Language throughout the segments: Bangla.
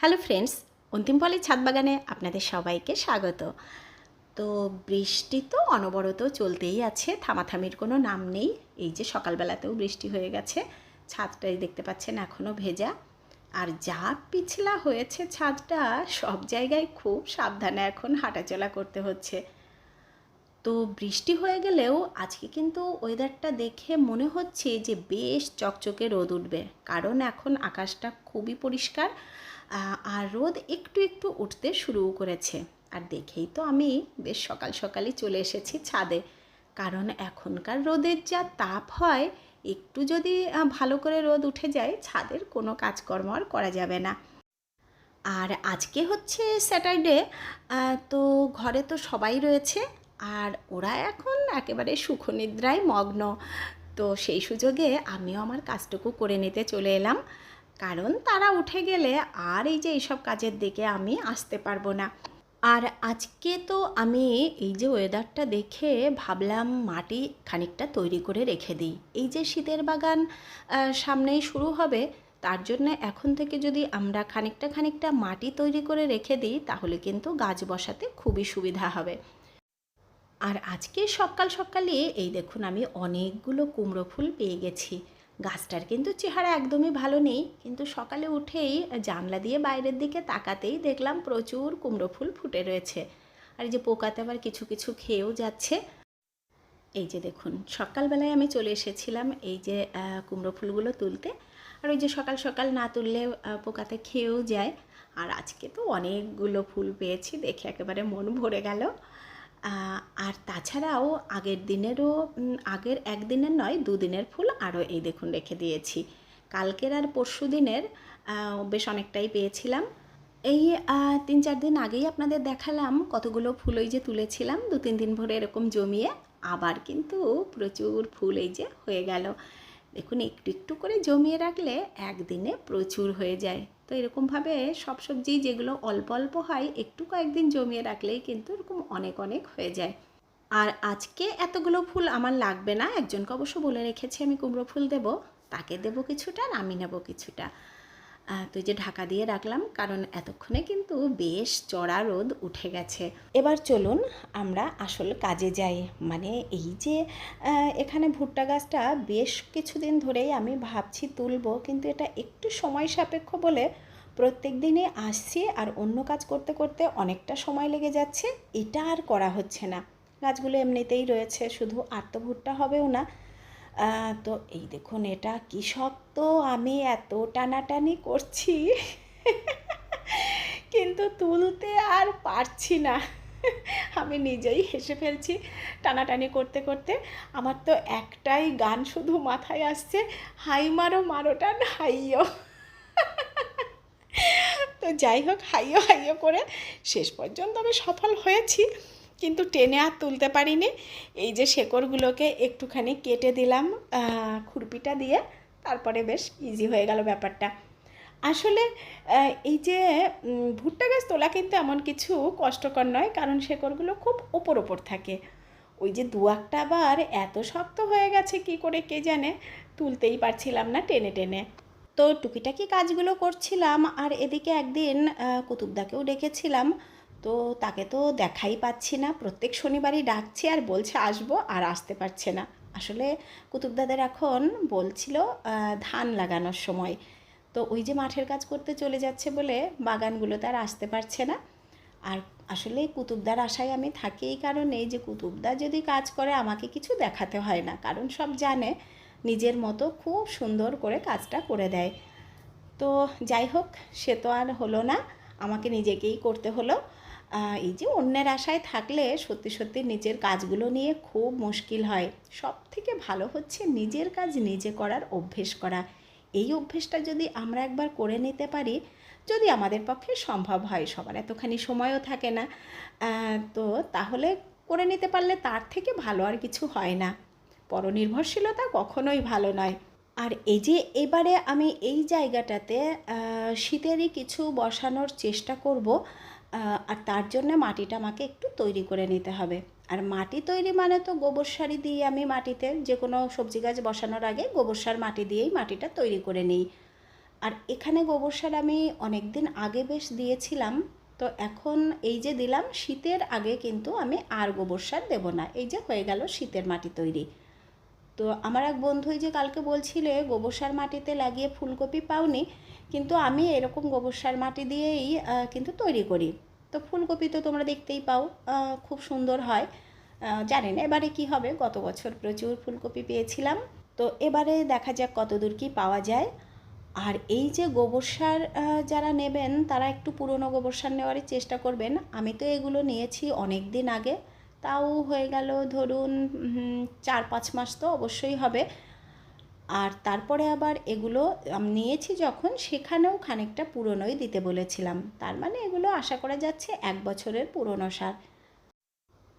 হ্যালো ফ্রেন্ডস, অন্তিম পলের ছাদ বাগানে আপনাদের সবাইকে স্বাগত। তো বৃষ্টি তো অনবরত চলতেই আছে, থামাথামির কোনো নাম নেই। এই যে সকালবেলাতেও বৃষ্টি হয়ে গেছে, ছাদটাই দেখতে পাচ্ছেন এখনও ভেজা। আর যা পিছলা হয়েছে ছাদটা, সব জায়গায় খুব সাবধানে এখন হাঁটাচলা করতে হচ্ছে। তো বৃষ্টি হয়ে গেলেও আজকে কিন্তু ওয়েদারটা দেখে মনে হচ্ছে যে বেশ চকচকে রোদ উঠবে, কারণ এখন আকাশটা খুবই পরিষ্কার। আর রোদ একটু একটু উঠতে শুরু করেছে। আর দেখেই তো আমি বেশ সকাল সকালই চলে এসেছি ছাদে। কারণ এখনকার রোদের যা তাপ হয়, একটু যদি ভালো করে রোদ উঠে যায়, ছাদের কোনো কাজকর্ম আর করা যাবে না। আর আজকে হচ্ছে স্যাটারডে তো ঘরে তো সবাই রয়েছে। আর ওরা এখন একেবারে সুখনিদ্রায় মগ্ন। তো সেই সুযোগে আমিও আমার কাজটুকু করে নিতে চলে এলাম। কারণ তারা উঠে গেলে আর এই যে এইসব কাজের দিকে আমি আসতে পারব না। আর আজকে তো আমি এই যে ওয়েদারটা দেখে ভাবলাম মাটি খানিকটা তৈরি করে রেখে দিই। এই যে শীতের বাগান সামনেই শুরু হবে, তার জন্য এখন থেকে যদি আমরা খানিকটা খানিকটা মাটি তৈরি করে রেখে দিই, তাহলে কিন্তু গাছ বসাতে খুবই সুবিধা হবে। আর আজকে সকাল সকালে এই দেখুন আমি অনেকগুলো কুমড়ো ফুল পেয়ে গেছি। গাছটার কিন্তু চেহারা একদমই ভালো নেই। কিন্তু সকালে উঠেই জানলা দিয়ে বাইরের দিকে তাকাতেই দেখলাম প্রচুর কুমড়ো ফুল ফুটে রয়েছে। আর এই যে পোকাতে আবার কিছু কিছু খেয়েও যাচ্ছে। এই যে দেখুন, সকালবেলায় আমি চলে এসেছিলাম এই যে কুমড়ো ফুলগুলো তুলতে। আর ওই যে সকাল সকাল না তুললে পোকাতে খেয়েও যায়। আর আজকে তো অনেকগুলো ফুল পেয়েছি, দেখে একেবারে মন ভরে গেল। আর তাছাড়াও আগের দিনেরও আগের একদিনের নয়, দুদিনের ফুল আরও এই দেখুন রেখে দিয়েছি। কালকের আর পরশু দিনের বেশ অনেকটাই পেয়েছিলাম। এই তিন চার দিন আগেই আপনাদের দেখালাম কতগুলো ফুল ওই যে তুলেছিলাম, দু তিন দিন ভরে এরকম জমিয়ে, আবার কিন্তু প্রচুর ফুল এই যে হয়ে গেল। দেখুন, একটু একটু করে জমিয়ে রাখলে একদিনে প্রচুর হয়ে যায়। তো এরকমভাবে সব সবজি যেগুলো অল্প অল্প হয়, একটু কয়েকদিন জমিয়ে রাখলেই কিন্তু এরকম অনেক অনেক হয়ে যায়। আর আজকে এতগুলো ফুল আমার লাগবে না, একজনকে অবশ্য বলে রেখেছি আমি কুমড়ো ফুল দেব, তাকে দেব কিছুটা আর আমি নেব কিছুটা। তো যে ঢাকা দিয়ে রাখলাম, কারণ এতক্ষণে কিন্তু বেশ চড়া রোদ উঠে গেছে। এবার চলুন আমরা আসল কাজে যাই। মানে এই যে এখানে ভুট্টা গাছটা বেশ কিছুদিন ধরেই আমি ভাবছি তুলবো, কিন্তু এটা একটু সময় সাপেক্ষ বলে প্রত্যেক দিনই আসছি আর অন্য কাজ করতে করতে অনেকটা সময় লেগে যাচ্ছে। এটা আর করা হচ্ছে না। গাছগুলো এমনিতেই রয়েছে, শুধু আর তো ভুট্টা হবেও না। তো এই দেখুন এটা কি শক্ত আমি এত টানাটানি করছি। কিন্তু তুলতে আর পারছি না। আমি নিজেই হেসে ফেলছি টানাটানি করতে করতে। আমার তো একটাই গান শুধু মাথায় আসছে, হাই মারো মারো টান, হাইয়ো। তো যাই হোক হাইও হাইয়ো করে শেষ পর্যন্ত আমি সফল হয়েছি। কিন্তু টেনে আর তুলতে পারিনি। এই যে শেকড়গুলোকে একটুখানি কেটে দিলাম খুরপিটা দিয়ে, তারপরে বেশ ইজি হয়ে গেল ব্যাপারটা। আসলে এই যে ভুট্টা গাছ তোলা কিন্তু এমন কিছু কষ্টকর নয়, কারণ শেকড়গুলো খুব ওপর ওপর থাকে। ওই যে দু একটা আবার এত শক্ত হয়ে গেছে, কি করে কে জানে? তুলতেই পারছিলাম না টেনে টেনে। তো টুকিটাকি কাজগুলো করছিলাম, আর এদিকে একদিন কুতুবদাকেও ডেকেছিলাম। তো তাকে তো দেখাই পাচ্ছি না। প্রত্যেক শনিবারই ডাকছি আর বলছে আসব আর আসতে পারছে না। আসলে কুতুবদাদের এখন বলছিল ধান লাগানোর সময়। তো ওই যে মাঠের কাজ করতে চলে যাচ্ছে বলে বাগানগুলোতে আর আসতে পারছে না। আর আসলে কুতুবদার আশায় আমি থাকি এই কারণে যে কুতুবদা যদি কাজ করে আমাকে কিছু দেখাতে হয় না। কারণ সব জানে, নিজের মতো খুব সুন্দর করে কাজটা করে দেয়। তো যাই হোক, সে তো আর হলো না। আমাকে নিজেকেই করতে হলো। এই যে অন্যের আশায় থাকলে সত্যি সত্যি নিজের কাজগুলো নিয়ে খুব মুশকিল হয়। সব থেকে ভালো হচ্ছে নিজের কাজ নিজে করার অভ্যেস করা। এই অভ্যেসটা যদি আমরা একবার করে নিতে পারি, যদি আমাদের পক্ষে সম্ভব হয়, সবার এতখানি সময়ও থাকে না তো তাহলে করে নিতে পারলে তার থেকে ভালো আর কিছু হয় না। পরনির্ভরশীলতা কখনোই ভালো নয়। আর এই যে এবারে আমি এই জায়গাটাতে শীতেরই কিছু বসানোর চেষ্টা করব আর তার জন্য মাটিটা আমাকে একটু তৈরি করে নিতে হবে। আর মাটি তৈরি মানে তো গোবর সারি দিয়ে আমি মাটিতে। যে কোনো সবজি গাছ বসানোর আগে গোবর সার মাটি দিয়েই মাটিটা তৈরি করে নিই। আর এখানে গোবর সার আমি অনেক দিন আগে বেশ দিয়েছিলাম। তো এখন এই যে দিলাম, শীতের আগে কিন্তু আমি আর গোবর সার দেবো না। এই যে হয়ে গেল শীতের মাটি তৈরি। তো আমার এক বন্ধু যে কালকে বলছিলে, গোবর সার মাটিতে লাগিয়ে ফুলকপি পাওনি? কিন্তু আমি এরকম গোবর সার মাটি দিয়েই কিন্তু তৈরি করি। তো ফুলকপি তো তোমরা দেখতেই পাও খুব সুন্দর হয়। জানি না এবারে কি হবে, গত বছর প্রচুর ফুলকপি পেয়েছিলাম। তো এবারে দেখা যাক কতদূর কি পাওয়া যায়। আর এই যে গোবর সার যারা নেবেন, তারা একটু পুরনো গোবর সার নেওয়ারই চেষ্টা করবেন। আমি তো এগুলো নিয়েছি অনেক দিন আগে। তাও হয়ে গেল ধরুন চার পাঁচ মাস তো অবশ্যই হবে। আর তারপরে আবার এগুলো নিয়েছি যখন, সেখানেও খানিকটা পুরনোই দিতে বলেছিলাম। তার মানে এগুলো আশা করা যাচ্ছে এক বছরের পুরনো সার।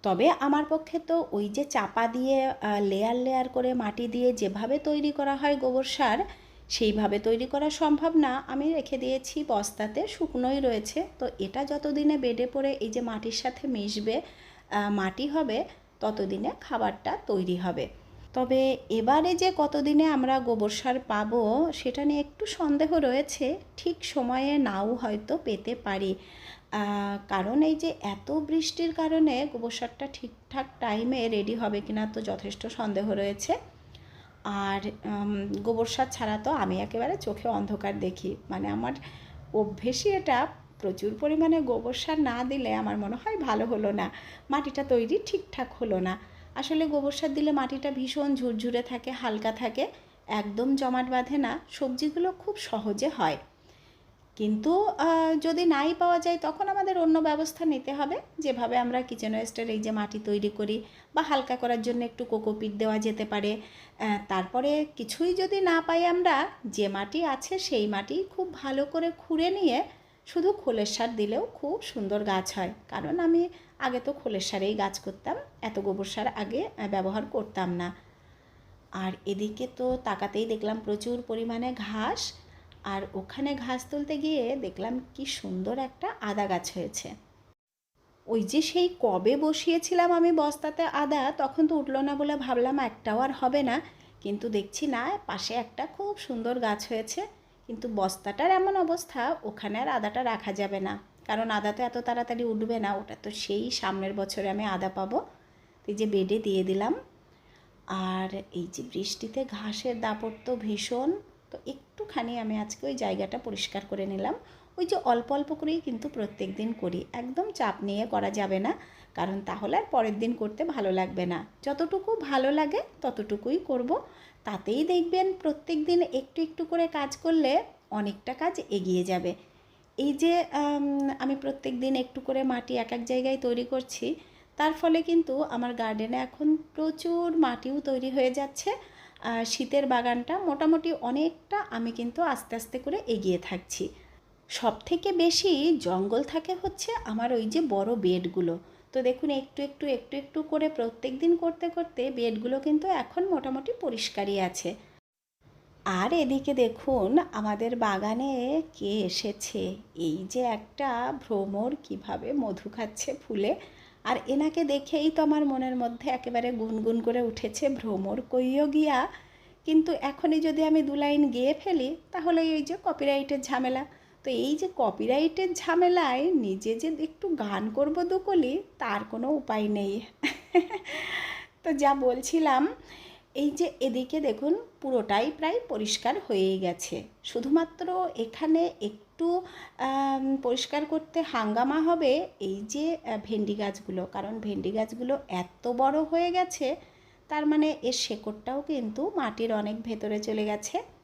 তবে আমার পক্ষে তো ওই যে চাপা দিয়ে লেয়ার লেয়ার করে মাটি দিয়ে যেভাবে তৈরি করা হয় গোবর সার, সেইভাবে তৈরি করা সম্ভব না। আমি রেখে দিয়েছি বস্তাতে, শুকনোই রয়েছে। তো এটা যতদিনে বেডে পড়ে এই যে মাটির সাথে মিশবে মাটি হবে, ততদিনে খাবারটা তৈরি হবে। তবে এবারে যে কতদিনে আমরা গোবর সার পাবো, সেটা নিয়ে একটু সন্দেহ রয়েছে। ঠিক সময়ে নাও হয়তো পেতে পারি। কারণ এই যে এত বৃষ্টির কারণে গোবর সারটা ঠিকঠাক টাইমে রেডি হবে কিনা তো যথেষ্ট সন্দেহ রয়েছে। আর গোবর সার ছাড়া তো আমি একেবারে চোখে অন্ধকার দেখি। মানে আমার অভ্যেসই এটা। প্রচুর পরিমাণে গোবর সার না দিলে আমার মনে হয় ভালো হলো না। মাটিটা তৈরি ঠিকঠাক হলো না। আসলে গোবর সার দিলে মাটিটা ভীষণ ঝুরঝুরে থাকে, হালকা থাকে, একদম জমাট বাঁধে না, সবজিগুলো খুব সহজে হয়। কিন্তু যদি নাই পাওয়া যায় তখন আমাদের অন্য ব্যবস্থা নিতে হবে। যেভাবে আমরা কিচেন ওয়েস্টের এই যে মাটি তৈরি করি বা হালকা করার জন্য একটু কোকোপিট দেওয়া যেতে পারে তারপরে কিছুই যদি না পাই আমরা, যে মাটি আছে সেই মাটি খুব ভালো করে খুঁড়ে নিয়ে শুধু খোলের সার দিলেও খুব সুন্দর গাছ হয়। কারণ আমি আগে তো খোলের সারেই গাছ করতাম, এত গোবর সার আগে ব্যবহার করতাম না। আর এদিকে তো তাকাতেই দেখলাম প্রচুর পরিমাণে ঘাস, আর ওখানে ঘাস তুলতে গিয়ে দেখলাম কি সুন্দর একটা আদা গাছ হয়েছে। ওই যে সেই কবে বসিয়েছিলাম আমি বস্তাতে আদা, তখন তো উঠল না বলে ভাবলাম একটাও আর হবে না। কিন্তু দেখছি না, পাশে একটা খুব সুন্দর গাছ হয়েছে। কিন্তু বস্তাটার এমন অবস্থা, ওখানে আর আদাটা রাখা যাবে না। কারণ আদা তো এত তাড়াতাড়ি উঠবে না, ওটা তো সেই সামনের বছরে আমি আদা পাবো। এই যে বেডে দিয়ে দিলাম। আর এই যে বৃষ্টিতে ঘাসের দাপট তো ভীষণ, তো একটুখানি আমি আজকে ওই জায়গাটা পরিষ্কার করে নিলাম। ওই যে অল্প অল্প করেই কিন্তু প্রত্যেক দিন করি। একদম চাপ নিয়ে করা যাবে না, কারণ তাহলে আর পরের দিন করতে ভালো লাগবে না। যতটুকু ভালো লাগে ততটুকুই করব। তাতেই দেখবেন প্রত্যেক দিন একটু একটু করে কাজ করলে অনেকটা কাজ এগিয়ে যাবে। এই যে আমি প্রত্যেক দিন একটু করে মাটি এক এক জায়গায় তৈরি করছি, তার ফলে কিন্তু আমার গার্ডেনে এখন প্রচুর মাটিও তৈরি হয়ে যাচ্ছে। শীতের বাগানটা মোটামুটি অনেকটা আমি কিন্তু আস্তে আস্তে করে এগিয়ে থাকছি। সব থেকে বেশি জঙ্গল থাকে হচ্ছে আমার ওই যে বড় বেডগুলো। তো দেখুন, একটু একটু একটু একটু করে প্রত্যেক দিন করতে করতে বেডগুলো কিন্তু এখন মোটামুটি পরিষ্কারই আছে। আর এদিকে দেখুন, আমাদের বাগানে কে এসেছে? এই যে একটা ভ্রমর কীভাবে মধু খাচ্ছে ফুলে। আর এনাকে দেখেই তো আমার মনের মধ্যে একেবারে গুনগুন করে উঠেছে ভ্রমর, কইও গিয়া। কিন্তু এখনই যদি আমি দু লাইন গেয়ে ফেলি তাহলে এই যে কপিরাইটের ঝামেলা। তো এই যে কপিরাইটের ঝামেলায় নিজে যে একটু গান করব দুকলি, তার কোনো উপায় নেই। তো যা বলছিলাম, এই যে এদিকে দেখুন, পুরোটাই প্রায় পরিষ্কার হয়েই গেছে। শুধুমাত্র এখানে একটু পরিষ্কার করতে হাঙ্গামা হবে এই যে ভেন্ডি গাছগুলো। কারণ ভেন্ডি গাছগুলো এত বড় হয়ে গেছে, তার মানে এর শেকড়টাও কিন্তু মাটির অনেক ভেতরে চলে গেছে।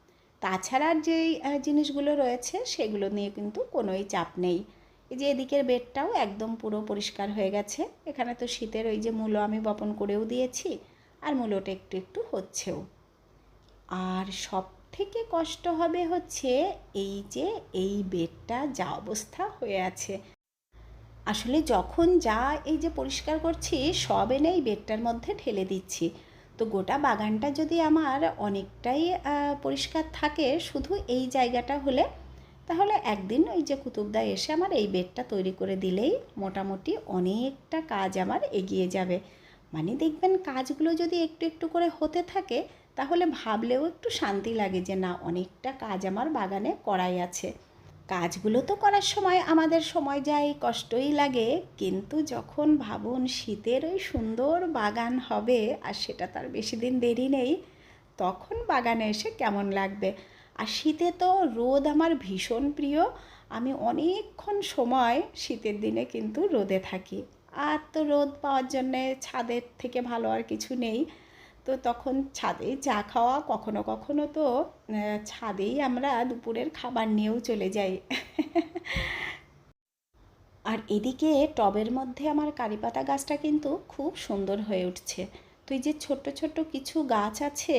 তাছাড়া আর যেই জিনিসগুলো রয়েছে সেগুলো নিয়ে কিন্তু কোনোই চাপ নেই। এই যে এদিকের বেডটাও একদম পুরো পরিষ্কার হয়ে গেছে। এখানে তো শীতের ওই যে মূলো আমি বপন করেও দিয়েছি, আর মূলোটা একটু একটু হচ্ছেও। আর সব থেকে কষ্ট হবে হচ্ছে এই যে এই বেডটা যা অবস্থা হয়ে আছে। আসলে যখন যা এই যে পরিষ্কার করছি, সব এনে এই বেডটার মধ্যে ঠেলে দিচ্ছি। তো গোটা বাগানটা যদি আমার অনেকটাই পরিষ্কার থাকে শুধু এই জায়গাটা হলে, তাহলে একদিন ওই যে কুতুবদা এসে আমার এই বেডটা তৈরি করে দিলেই মোটামুটি অনেকটা কাজ আমার এগিয়ে যাবে। মানে দেখবেন কাজগুলো যদি একটু একটু করে হতে থাকে, তাহলে ভাবলেও একটু শান্তি লাগে যে না, অনেকটা কাজ আমার বাগানে করাই আছে। কাজগুলো তো করার সময় আমাদের সময় যায়, কষ্টই লাগে, কিন্তু যখন ভাবুন শীতের ওই সুন্দর বাগান হবে আর সেটা তার বেশি দিন দেরি নেই, তখন বাগানে এসে কেমন লাগবে? আর শীতে তো রোদ আমার ভীষণ প্রিয়, আমি অনেকক্ষণ সময় শীতের দিনে কিন্তু রোদে থাকি। আর তো রোদ পাওয়ার জন্যে ছাদের থেকে ভালো আর কিছু নেই তো তখন ছাদে চা খাওয়া কখনো কখনো তো ছাদেই আমরা দুপুরের খাবার নিয়েও চলে যাই। আর এদিকে টবের মধ্যে আমার কারিপাতা গাছটা কিন্তু খুব সুন্দর হয়ে উঠছে। তো এই যে ছোট্ট ছোট্ট কিছু গাছ আছে,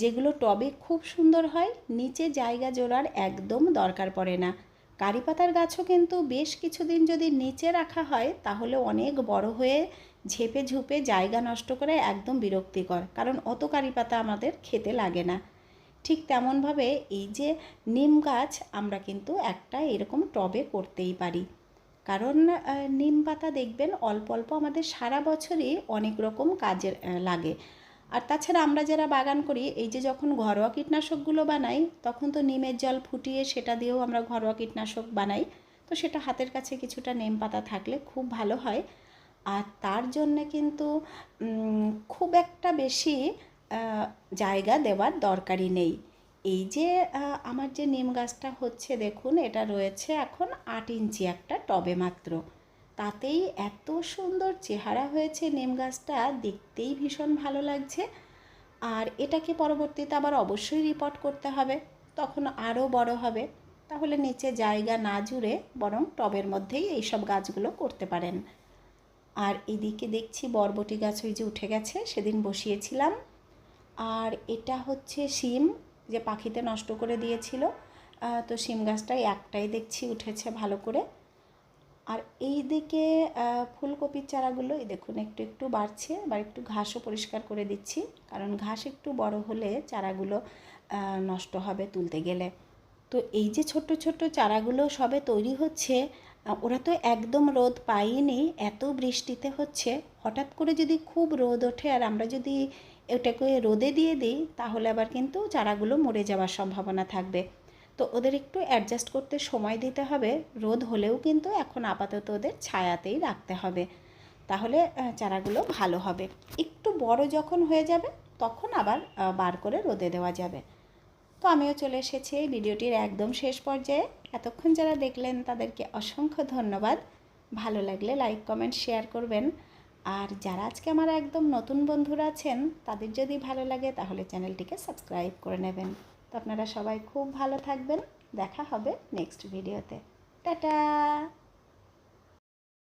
যেগুলো টবে খুব সুন্দর হয়, নিচে জায়গা জোড়ার একদম দরকার পড়ে না। কারিপাতার গাছও কিন্তু বেশ কিছুদিন যদি নিচে রাখা হয় তাহলে অনেক বড় হয়ে ঝেপে ঝুপে জায়গা নষ্ট করে একদম বিরক্তিকর কারণ অত কারিপাতা আমাদের খেতে লাগে না। ঠিক তেমনভাবে এই যে নিম গাছ আমরা কিন্তু একটা এরকম টবে করতেই পারি। কারণ নিম পাতা দেখবেন অল্প অল্প আমাদের সারা বছরই অনেক রকম কাজে আহ, লাগে। আর তাছাড়া আমরা যারা বাগান করি, এই যে যখন ঘরোয়া কীটনাশকগুলো বানাই, তখন তো নিমের জল ফুটিয়ে সেটা দিয়েও আমরা ঘরোয়া কীটনাশক বানাই। তো সেটা হাতের কাছে কিছুটা নিম পাতা থাকলে খুব ভালো হয়। আর তার জন্যে কিন্তু খুব একটা বেশি জায়গা দেওয়ার দরকারই নেই। এই যে আমার যে নিম গাছটা হচ্ছে, দেখুন, এটা রয়েছে এখন আট ইঞ্চি একটা টবে মাত্র। তাতেই এত সুন্দর চেহারা হয়েছে নিম গাছটা, দেখতেই ভীষণ ভালো লাগছে। আর এটাকে পরবর্তীতে আবার অবশ্যই রিপোর্ট করতে হবে, তখন আরও বড় হবে। তাহলে নিচে জায়গা না জুড়ে বরং টবের মধ্যেই এইসব গাছগুলো করতে পারেন। আর এদিকে দেখছি বরবটি গাছ ওই যে উঠে গেছে, সেদিন বসিয়েছিলাম। আর এটা হচ্ছে শিম, যে পাখিতে নষ্ট করে দিয়েছিল। তো শিম গাছটাই একটাই দেখছি উঠেছে ভালো করে। আর এই দিকে ফুলকপির চারাগুলো, এই দেখুন, একটু একটু বাড়ছে, এবার একটু ঘাসও পরিষ্কার করে দিচ্ছি। কারণ ঘাস একটু বড় হলে চারাগুলো নষ্ট হবে তুলতে গেলে। তো এই যে ছোট্ট ছোট্ট চারাগুলো সবে তৈরি হচ্ছে ওরা তো একদম রোদ পাইনি, এত বৃষ্টিতে হচ্ছে। হঠাৎ করে যদি খুব রোদ ওঠে, আর আমরা যদি এটাকে রোদে দিয়ে দিই, তাহলে আবার কিন্তু চারাগুলো মরে যাওয়ার সম্ভাবনা থাকবে। তো ওদের একটু অ্যাডজাস্ট করতে সময় দিতে হবে। রোদ হলেও কিন্তু এখন আপাতত ওদের ছায়াতেই রাখতে হবে। তাহলে চারাগুলো ভালো হবে। একটু বড় যখন হয়ে যাবে, তখন আবার বার করে রোদে দেওয়া যাবে। তো আমিও চলে এসেছি এই ভিডিওটির একদম শেষ পর্যায়ে। এতক্ষণ যারা দেখলেন, তাদেরকে অসংখ্য ধন্যবাদ। ভালো লাগলে লাইক কমেন্ট শেয়ার করবেন। আর যারা আজকে আমার একদম নতুন বন্ধুরা আছেন, তাদের যদি ভালো লাগে, তাহলে চ্যানেলটিকে সাবস্ক্রাইব করে নেবেন। তো আপনারা সবাই খুব ভালো থাকবেন। দেখা হবে নেক্সট ভিডিওতে টাটা!